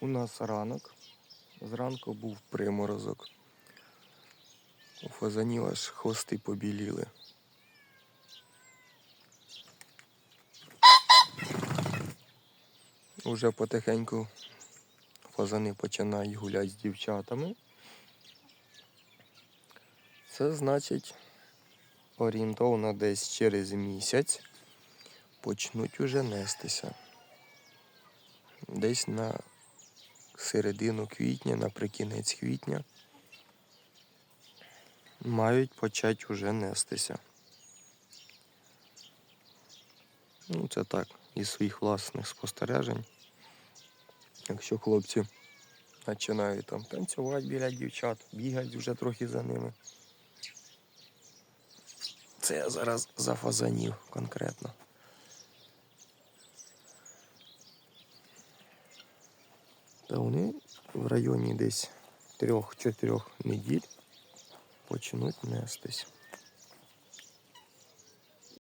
У нас ранок. Зранку був приморозок. У фазанів аж хвости побіліли. Уже потихеньку фазани починають гуляти з дівчатами. Це значить орієнтовно десь через місяць почнуть уже нестися. Десь на середину квітня, наприкінець квітня мають почати уже нестися. Ну, це так, із своїх власних спостережень. Якщо хлопці починають там танцювати біля дівчат, бігати вже трохи за ними. Це я зараз за фазанів конкретно. Та вони в районі десь трьох-чотирьох неділь почнуть нестись.